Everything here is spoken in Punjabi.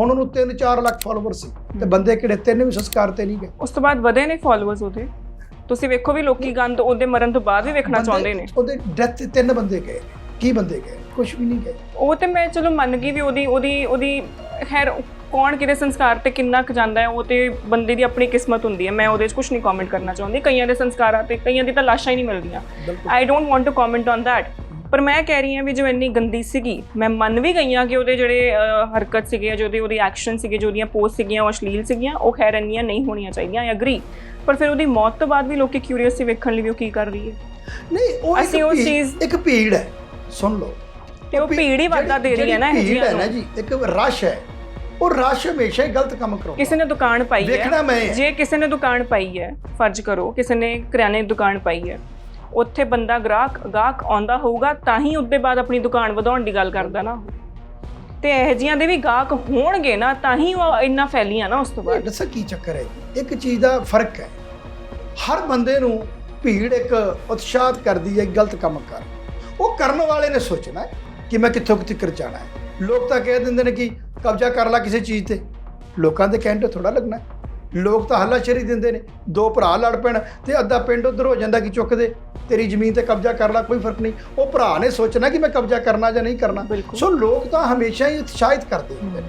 ਹੁਣ ਉਹਨੂੰ 3-4 ਲੱਖ ਫਾਲੋਅਰ ਸੀ ਤੇ ਬੰਦੇ ਕਿਹੜੇ ਤਿੰਨ ਵੀ ਸੰਸਕਾਰ ਤੇ ਨਹੀਂ ਗਏ। ਉਸ ਤੋਂ ਬਾਅਦ ਵਧੇ ਨੇ ਫਾਲੋਅਰਸ ਉਹਦੇ। ਤੁਸੀਂ ਵੇਖੋ ਵੀ ਲੋਕੀ ਗੰਦ ਉਹਦੇ ਮਰਨ ਤੋਂ ਬਾਅਦ ਵੀ ਵੇਖਣਾ ਚਾਹੁੰਦੇ ਨੇ। ਉਹਦੇ ਡੈਥ ਤੇ ਤਿੰਨ ਬੰਦੇ ਗਏ। ਕੀ ਬੰਦੇ ਗਏ? ਕੁਝ ਵੀ ਨਹੀਂ ਗਏ। ਉਹ ਤੇ ਮੈਂ ਚਲੋ ਮੰਨ ਗਈ ਵੀ ਉਹਦੀ ਉਹਦੀ ਉਹਦੀ ਖੈਰ ਕੌਣ ਕਿਹਦੇ ਸੰਸਕਾਰ ਤੇ ਕਿੰਨਾ ਕੁ ਜਾਂਦਾ ਹੈ ਉਹ ਤੇ ਬੰਦੇ ਦੀ ਆਪਣੀ ਕਿਸਮਤ ਹੁੰਦੀ ਹੈ। ਮੈਂ ਉਹਦੇ 'ਚ ਕੁਝ ਨਹੀਂ ਕਮੈਂਟ ਕਰਨਾ ਚਾਹੁੰਦੀ। ਕਈਆਂ ਦੇ ਸੰਸਕਾਰਾਂ ਤੇ ਕਈਆਂ ਦੀ ਤਾਂ ਲਾਸ਼ਾਂ ਹੀ ਨਹੀਂ ਮਿਲਦੀਆਂ। I don't want to comment on that ਪਰ ਮੈਂ ਕਹਿ ਰਹੀ ਹਾਂ ਵੀ ਜੋ ਇੰਨੀ ਗੰਦੀ ਸੀਗੀ ਮੈਂ ਮੰਨ ਵੀ ਗਈ ਹਾਂ ਕਿ ਉਹਦੇ ਜਿਹੜੇ ਹਰਕਤ ਸੀਗੇ ਜੋ ਉਹਦੇ ਉਹਦੀ ਐਕਸ਼ਨ ਸੀਗੇ ਜੋ ਉਹਦੀਆਂ ਪੋਸਟ ਸੀਗੀਆਂ ਉਹ ਅਸ਼ਲੀਲ ਸੀਗੀਆਂ ਉਹ ਖੈਰ ਇੰਨੀਆਂ ਨਹੀਂ ਹੋਣੀਆਂ ਚਾਹੀਦੀਆਂ ਆਈ ਅਗਰੀ ਪਰ ਫਿਰ ਉਹਦੀ ਮੌਤ ਤੋਂ ਬਾਅਦ ਵੀ ਲੋਕੀ ਕਿਊਰੀਅਸ ਸੀ ਵੇਖਣ ਲਈ ਵੀ ਉਹ ਕੀ ਕਰ ਰਹੀ ਹੈ? ਨਹੀਂ ਉਹ ਇੱਕ ਅਸੀਂ ਭੀੜ- ਚੀਜ਼- ਇੱਕ ਭੀੜ ਹੈ ਸੁਣ ਲਓ। ਤੇ ਉਹ ਭੀੜ ਹੀ ਵਾਧਾ ਦੇ ਰਹੀ ਹੈ ਨਾ ਇਹ ਹੈ ਨਾ ਜੀ ਇੱਕ ਰਸ਼ ਹੈ। ਉਹ ਰਸ਼ ਹਮੇਸ਼ਾ ਹੀ ਗਲਤ ਕੰਮ ਕਰਾਉਂਦਾ। ਕਿਸੇ ਨੇ ਦੁਕਾਨ ਪਾਈ ਹੈ। ਜੇ ਕਿਸੇ ਨੇ ਦੁਕਾਨ ਪਾਈ ਹੈ ਫਰਜ਼ ਕਰੋ ਕਿਸੇ ਨੇ ਕਰਿਆਨੇ ਦੀ ਦੁਕਾਨ ਪਾਈ ਹੈ। ਉੱਥੇ ਬੰਦਾ ਗ੍ਰਾਹਕ ਗਾਹਕ ਆਉਂਦਾ ਹੋਊਗਾ, ਤਾਂ ਹੀ ਉਹਦੇ ਬਾਅਦ ਆਪਣੀ ਦੁਕਾਨ ਵਧਾਉਣ ਦੀ ਗੱਲ ਕਰਦਾ ਨਾ। ਤੇ ਇਹ ਜੀਆਂ ਦੇ ਵੀ ਗਾਹਕ ਹੋਣਗੇ ਨਾ, ਤਾਂ ਹੀ ਉਹ ਇੰਨਾ ਫੈਲੀਆਂ ਨਾ ਉਸ ਤੋਂ ਬਾਅਦ। ਦੱਸੋ ਕੀ ਚੱਕਰ ਹੈ? ਇੱਕ ਚੀਜ਼ ਦਾ ਫ਼ਰਕ ਹੈ। ਹਰ ਬੰਦੇ ਨੂੰ ਭੀੜ ਇੱਕ ਉਤਸ਼ਾਹਤ ਕਰਦੀ ਹੈ ਗਲਤ ਕੰਮ ਕਰ। ਉਹ ਕਰਨ ਵਾਲੇ ਨੇ ਸੋਚਣਾ ਕਿ ਮੈਂ ਕਿੱਥੋਂ ਕਿੱਥੇ ਜਾਣਾ ਹੈ। ਲੋਕ ਤਾਂ ਕਹਿ ਦਿੰਦੇ ਨੇ ਕਿ ਕਬਜ਼ਾ ਕਰ ਲੈ ਕਿਸੇ ਚੀਜ਼ ਤੇ। ਲੋਕਾਂ ਦੇ ਕਹਿਣ ਤੇ ਥੋੜਾ ਲੱਗਣਾ ਲੋਕ ਤਾਂ ਹੱਲਾਸ਼ੇਰੀ ਦਿੰਦੇ ਨੇ। ਦੋ ਭਰਾ ਲੜ ਪੈਣ ਤੇ ਅੱਧਾ ਪਿੰਡ ਉਧਰ ਹੋ ਜਾਂਦਾ ਕਿ ਚੁੱਕ ਦੇ। ਤੇਰੀ ਜ਼ਮੀਨ ਤੇ ਕਬਜ਼ਾ ਕਰ ਲੈ ਕੋਈ ਫ਼ਰਕ ਨਹੀਂ। ਉਹ ਭਰਾ ਨੇ ਸੋਚਣਾ ਕਿ ਮੈਂ ਕਬਜ਼ਾ ਕਰਨਾ ਜਾਂ ਨਹੀਂ ਕਰਨਾ। ਸੋ ਲੋਕ ਤਾਂ ਹਮੇਸ਼ਾ ਹੀ ਉਤਸ਼ਾਹਿਤ ਕਰਦੇ ਹੁੰਦੇ ਨੇ।